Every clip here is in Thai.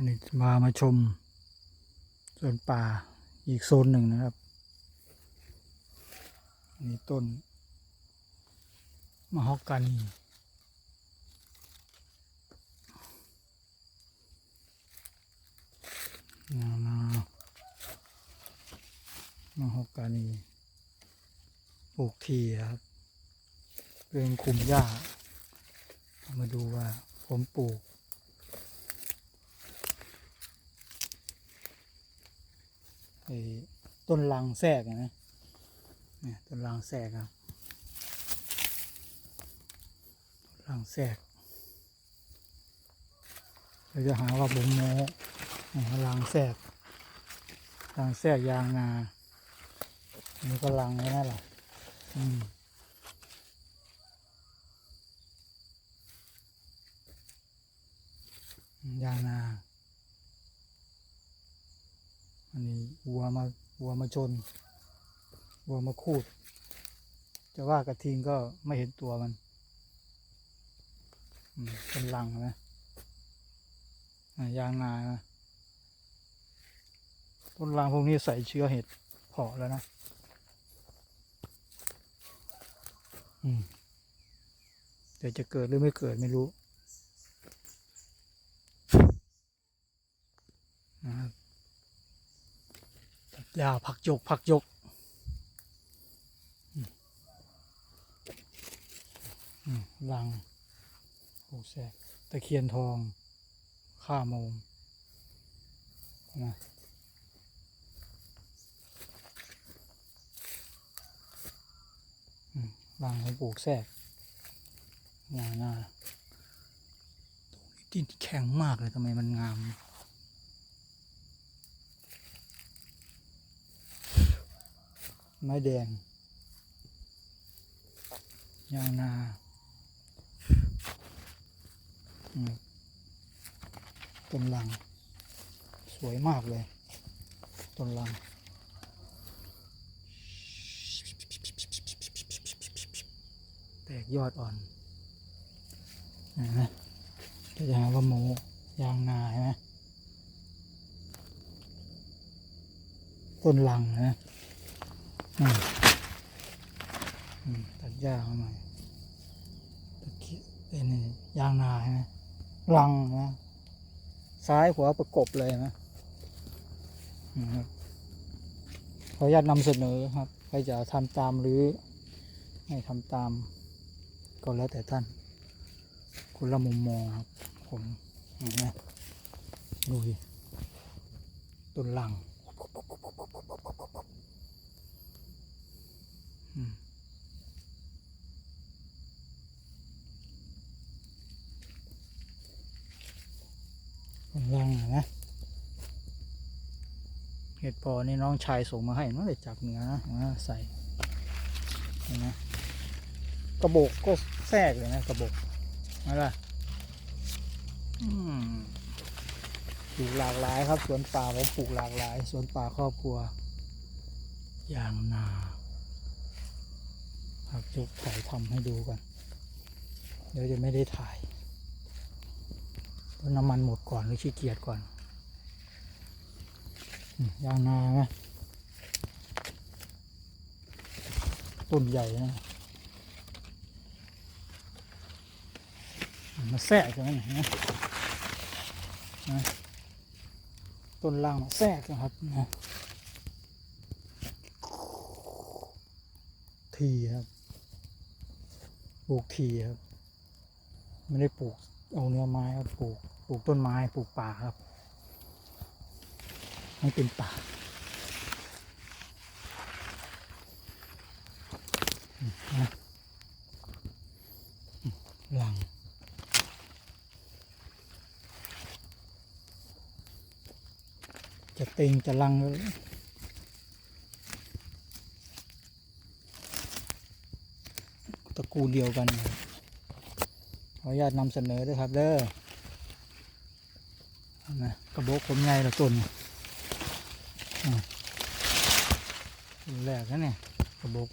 นนี้มามาชมสวนป่าอีกโซนหนึ่งนะครับนนี้ต้นมะฮอกกานีนานามะฮอกกานีปลูกทีครับเรื่องคุมหญ้า มาดูว่าผมปลูก ไอ้ ต้นลังแทรกนะเนี่ยต้นลังแทรกครับต้นลังแทรกเราจะหาว่าผมโม้ลังแทรกลังแทรกยางนานี่ก็ลังนี่นั่นแหละอืมยางนาอันนี้วัวมา วัวมาชน วัวมาคูด จะว่ากระทิงก็ไม่เห็นตัวมันเป็นลังนะยางนานะต้นลังพวกนี้ใส่เชื้อเห็ดเพาะแล้วนะอืมเดี๋ยวจะเกิดหรือไม่เกิดไม่รู้นะครับ ยาผักยกผักยกอืมอืมลังโอ้แซ่ตะเคียนทอง ข้าโมงนะอืมลังของปลูกแทรกงางาตรงนี้ดินแข็งมากเลยทำไมมันงาม ไม้แดง ยางนาอืมต้นลัง สวยมากเลยต้นลัง แตกยอดอ่อนนไหมก็จะหาว่าโมยางนาใช่ไหมต้นลังนะ ตัดหญ้าเข้ามาตะเคียเป็นนี่ยางนาใช่ไหมรังนะซ้ายขวาประกบเลยนะขออนุญาตนำเสนอครับใครจะทำตามหรือไม่ทำตาม ก็แล้วแต่ท่านคนละมุมมองครับผมเห็นไหมดูดิต้นลัง อืมคนลังอะนะ เห็ดพอนี่น้องชายส่งมาให้น้องเลยจากเหนือนะเห็นไหมใส่เห็นไหมกระบอกก็แทรกเลยนะกระบอกนั่นแหละปลูกหลากหลายครับ สวนป่าผมปลูกหลากหลาย สวนป่าครอบครัวยางนาหากจะถ่ายทำให้ดูก่อนเดี๋ยวจะไม่ได้ถ่ายน้ำมันหมดก่อนหรือขี้เกียจก่อน ยางนาไหมต้นใหญ่นะมาแทรกกันนะนะนะต้นล่างมาแทรกนะครับนะทีครับปลูกทีครับ ไม่ได้ปลูกเอาเนื้อไม้ครับปลูกปลูกต้นไม้ปลูกป่าครับ ไม่เป็นป่านะอืมหลังจะเต็งจะลังเลยตระกูลเดียวกัน ขออนุญาตนำเสนอด้วยครับเด้อนะกระโบกผมใหญ่ละต้น ต้นแรกนะเนี่ยกระบอก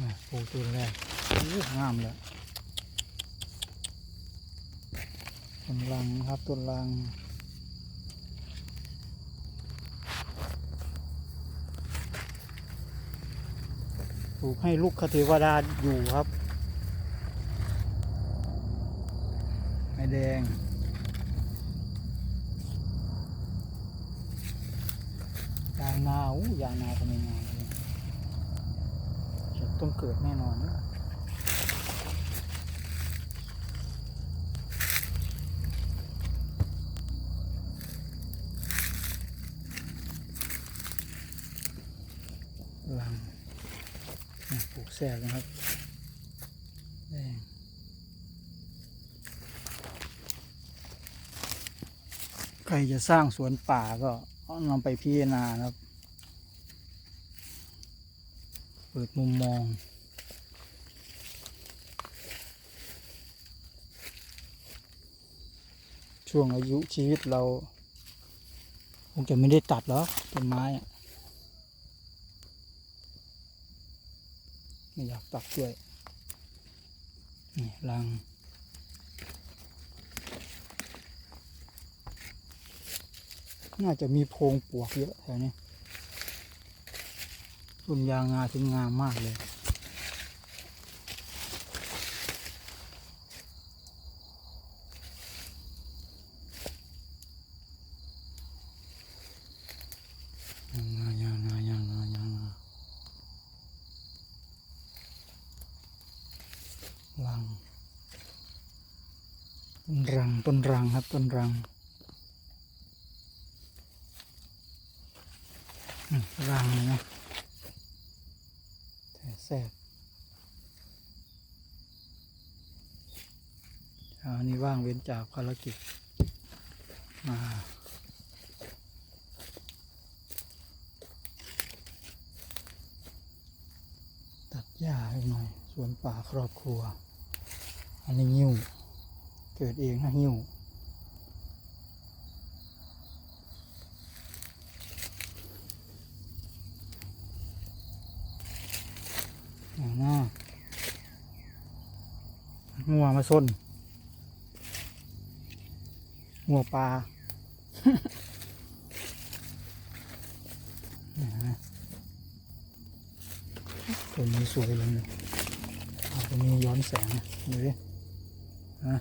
นะปลูกต้นแรกงามเลยต้นรังครับต้นรังปลูกให้ลูกคเทวดาอยู่ครับไม้แดงางนาอู้ยางนาทำไมงามเลยเห็ดต้องเกิดแน่นอนนะลังปลูกแทรกนะครับแดงใครจะสร้างสวนป่าก็นำไปพิจารณาครับ เปิดมุมมอง ช่วงอายุชีวิตเรา คงจะไม่ได้ตัดหรอกต้นไม้ไม่อยากตัดด้วยนี่รังน่าจะมีโพรงปวกเยอะแถวนี้ ต้นยางงาถึงงามมากเลยยางงายางงายางงายางรัง ต้นรัง ต้นรังครับ ต้นรังรังนะ แต่แทรกเช้านี้ว่างเว้นจากภารกิจมาตัดหญ้าให้หน่อยสวนป่าครอบครัว อันนี้หิ้ว เกิดเองนะหิ้ว อ่าหน้างัวมาส้นงัวปลาเนี่ยนะตัวนี้สวยเลยเนี่ยเอาตัวนี้ย้อนแสงนะดูดินะ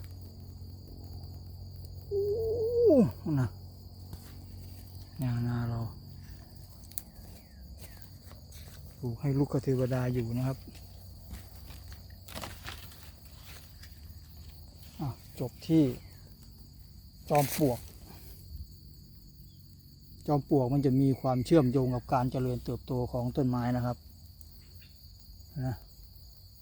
อู้นะแนวนาเราปลูกให้ลูกกเทวดาอยู่นะครับอะ จบที่จอมปลวก จอมปลวกมันจะมีความเชื่อมโยงกับการเจริญเติบโตของต้นไม้นะครับนะ